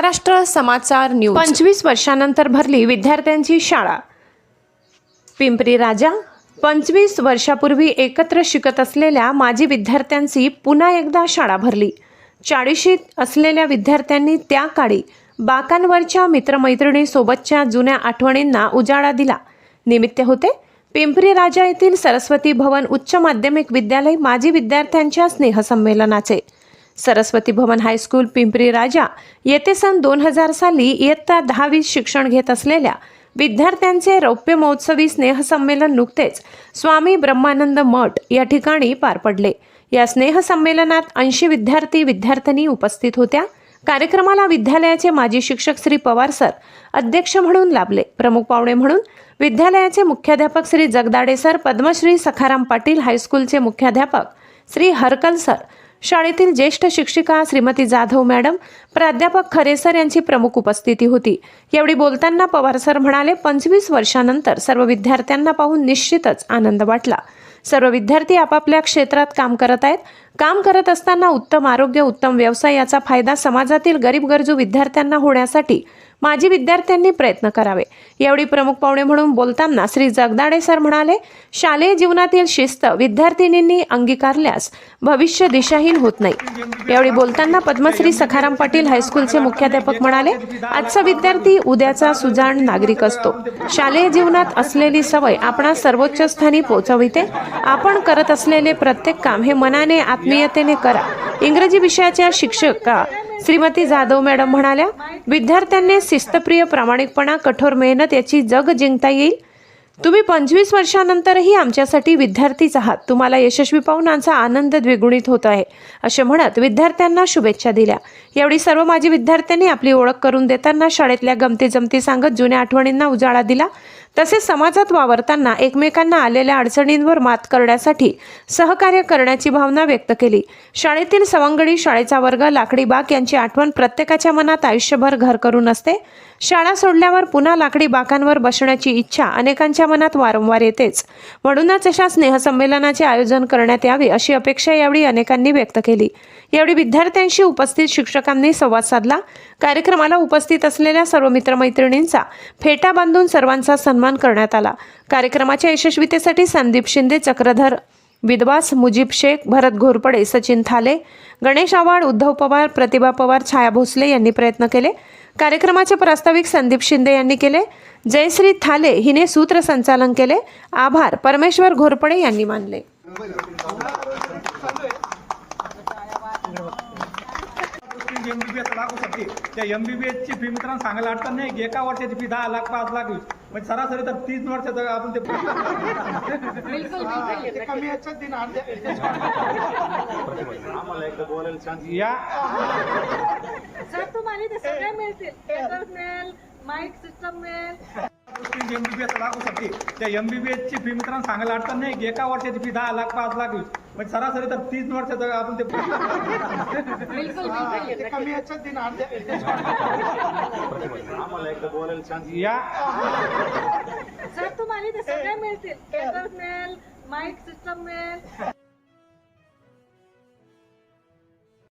महाराष्ट्र समाचार news. पंचवीस वर्षानंतर भरली विद्यार्थ्यांची शाळा. पिंपरी राजा पंचवीस वर्षापूर्वी एकत्र शिकत असलेल्या माजी विद्यार्थ्यांची पुन्हा एकदा शाळा भरली. चाळीशीत असलेल्या विद्यार्थ्यांनी त्या काळी बाकांवरच्या मित्रमैत्रिणीसोबतच्या जुन्या आठवणींना उजाळा दिला. निमित्त होते पिंपरी राजा येथील सरस्वती भवन उच्च माध्यमिक विद्यालय माजी विद्यार्थ्यांच्या स्नेहसंमेलनाचे. सरस्वती भवन हायस्कूल पिंपरी राजा येथे सन दोन हजार साली इयत्ता दहावी शिक्षण घेत असलेल्या विद्यार्थ्यांचे रौप्य महोत्सवी स्नेहसंमेलन नुकतेच स्वामी ब्रह्मानंद मठ या ठिकाणी पार पडले. या स्नेहसंमेलनात ऐंशी विद्यार्थी विद्यार्थिनी उपस्थित होत्या. कार्यक्रमाला विद्यालयाचे माजी शिक्षक श्री पवार सर अध्यक्ष म्हणून लाभले. प्रमुख पाहुणे म्हणून विद्यालयाचे मुख्याध्यापक श्री जगदाडे सर पद्मश्री सखाराम पाटील हायस्कूलचे मुख्याध्यापक श्री हरकल सर शाळेतील ज्येष्ठ शिक्षिका श्रीमती जाधव मॅडम प्राध्यापक खरेसर यांची प्रमुख उपस्थिती होती. यावेळी बोलताना पवार सर म्हणाले पंचवीस वर्षानंतर सर्व विद्यार्थ्यांना पाहून निश्चितच आनंद वाटला. सर्व विद्यार्थी आपापल्या क्षेत्रात काम करत आहेत. काम करत असताना उत्तम आरोग्य उत्तम व्यवसाय याचा फायदा समाजातील गरीब गरजू विद्यार्थ्यांना होण्यासाठी माजी विद्यार्थ्यांनी प्रयत्न करावे. यावेळी प्रमुख पाहुणे म्हणून बोलताना श्री जगदाडे सर म्हणाले शालेय जीवनातील शिस्त विद्यार्थिनींनी अंगीकारल्यास भविष्य दिशाहीन होत नाही. यावेळी बोलताना पद्मश्री सखाराम पाटील हायस्कूलचे मुख्याध्यापक म्हणाले आजचा विद्यार्थी उद्याचा सुजाण नागरिक असतो. शालेय जीवनात असलेली सवय आपण सर्वोच्च स्थानी पोहोचविते. आपण करत असलेले प्रत्येक काम हे मनाने आत्मीयतेने करा. इंग्रजी विषयाच्या शिक्षका श्रीमती जाधव मॅडम म्हणाल्या विद्यार्थ्यांनी शिस्तप्रिय प्रामाणिकपणा कठोर मेहनत याची जग जिंकता येईल. तुम्ही पंचवीस वर्षानंतरही आमच्यासाठी विद्यार्थीच आहात. तुम्हाला यशस्वी पाहून आमचा आनंद द्विगुणित होत आहे असे म्हणत विद्यार्थ्यांना शुभेच्छा दिल्या. यावेळी सर्व माजी विद्यार्थ्यांनी आपली ओळख करून देताना शाळेतल्या गमती जमती सांगत जुन्या आठवणींना उजाळा दिला. तसेच समाजात वावरताना एकमेकांना आलेल्या अडचणींवर मात करण्यासाठी सहकार्य करण्याची भावना व्यक्त केली. शाळेतील सवंगडी शाळेचा वर्ग लाकडी बाग यांची आठवण प्रत्येकाच्या मनात आयुष्यभर घर करून असते. शाळा सोडल्यावर पुन्हा लाकडी बाकांवर बसण्याची इच्छा अनेकांच्या मनात वारंवार येतेच. म्हणूनच अशा स्नेहसंमेलनाचे आयोजन करण्यात यावे अशी अपेक्षा यावेळी अनेकांनी व्यक्त केली. यावेळी विद्यार्थ्यांशी उपस्थित शिक्षकांनी संवाद साधला. कार्यक्रमाला उपस्थित असलेल्या सर्व मित्रमैत्रिणींचा फेटा बांधून सर्वांचा सन्मान करण्यात आला. कार्यक्रमाच्या यशस्वीतेसाठी संदीप शिंदे चक्रधर विद्वास मुजीब शेख भरत घोरपडे सचिन थाले गणेश आव्हाड उद्धव पवार प्रतिभा पवार छाया भोसले यांनी प्रयत्न केले. कार्यक्रमाचे प्रास्ताविक संदीप शिंदे यांनी केले. जयश्री थाले हिने सूत्रसंचालन केले. आभार. परमेश्वर घोरपडे यांनी मानले. एम बी बी एस लागू शकते त्या एम बी बी एसची फी मित्रांनो सांगायला अडचण नाही. की एका वर्षाची फी दहा लाख पाच लाख वीस म्हणजे सरासरी तर तीस वर्षाचं आपण ते कमी याच्यात दिन या माईक सिस्टम मिळेल एम बी बी एस लागू शकते. त्या एम बी बी एसची फी मित्रांनो सांगायला अडचण नाही. की एका वर्षाची फी दहा लाख पाच लाख वीस म्हणजे सरासरी तर तीस वर्षाचं आपण ते ते कमी याच्यात दिन आम्हाला एकदा बोलायला चान्स या. सर तुम्हाला ते सगळे मिळतील. मिळेल माईक सिस्टम मिळेल.